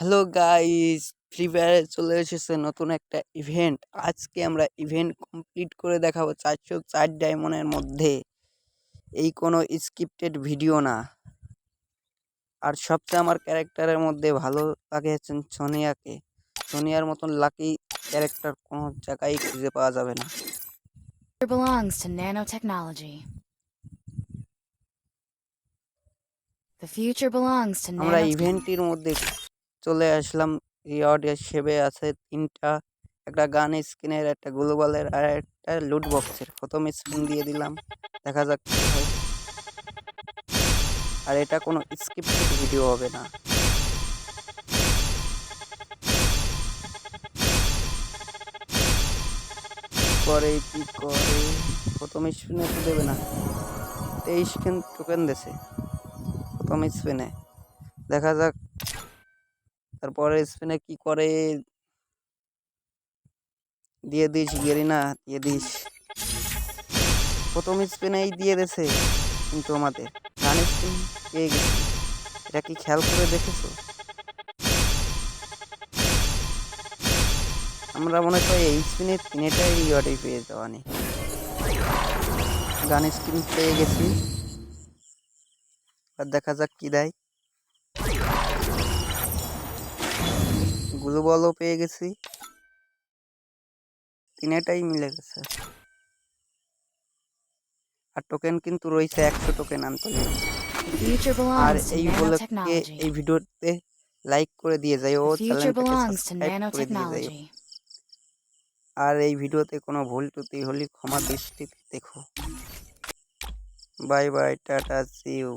Hello guys free ফায়ারে চলে এসেছে নতুন একটা ইভেন্ট আজকে আমরা ইভেন্ট কমপ্লিট করে দেখাবো চারশো চার ডায়মন্ডের মধ্যে এই কোনো স্ক্রিপ্টেড ভিডিও না আর সবচেয়ে আমার ক্যারেক্টারের মধ্যে ভালো লাগে হচ্ছেন সোনিয়াকে সোনিয়ার মতন লাকি ক্যারেক্টার কোনো জায়গায় খুঁজে পাওয়া যাবে না Future belongs to nanotechnology. The future belongs to আমরা. ইভেন্টের মধ্যে চলে আসলাম। রিওয়ার্ড হিসেবে আছে তিনটা, একটা গান স্কিনের একটা গ্লোবালের আর একটা লুট বক্সের প্রথম স্পিন দিয়ে দিলাম, দেখা যাক আর এটা কোনো স্ক্রিপ্টেড ভিডিও হবে না। করে কি করে? প্রথম স্পিনে তো দেবে না। তেইশ স্পিন টোকেন দেছে। প্রথম স্পিনে দেখা যাক তারপরে স্পিনে কি করে? দিয়ে দিস, গেরিনা, দিয়ে দিস। প্রথম স্পিনেই দিয়ে দেছে, কিন্তু আমাদের রান স্পিন পেয়ে গেছে। এটা কি খেয়াল করে দেখেছ? আমরা মনে করি এই স্পিনে তিনটাই রিওয়ার্ডে পেয়ে যাওয়া নেই। গান স্পিন পেয়ে গেছি। আর দেখা যাক কি দেয়। গ্লু বলও পেয়ে গেছি। তিনটাই মিলে গেছে। আর টোকেন কিন্তু রয়েছে একশো টোকেন future আর এই উপলক্ষে এই ভিডিওতে লাইক করে দিয়ে যাই ও করে দিয়ে যাই আর এই ভিডিওতে কোনো ভুল ত্রুটি হলে ক্ষমা দৃষ্টিতে দেখো। Bye bye tata see you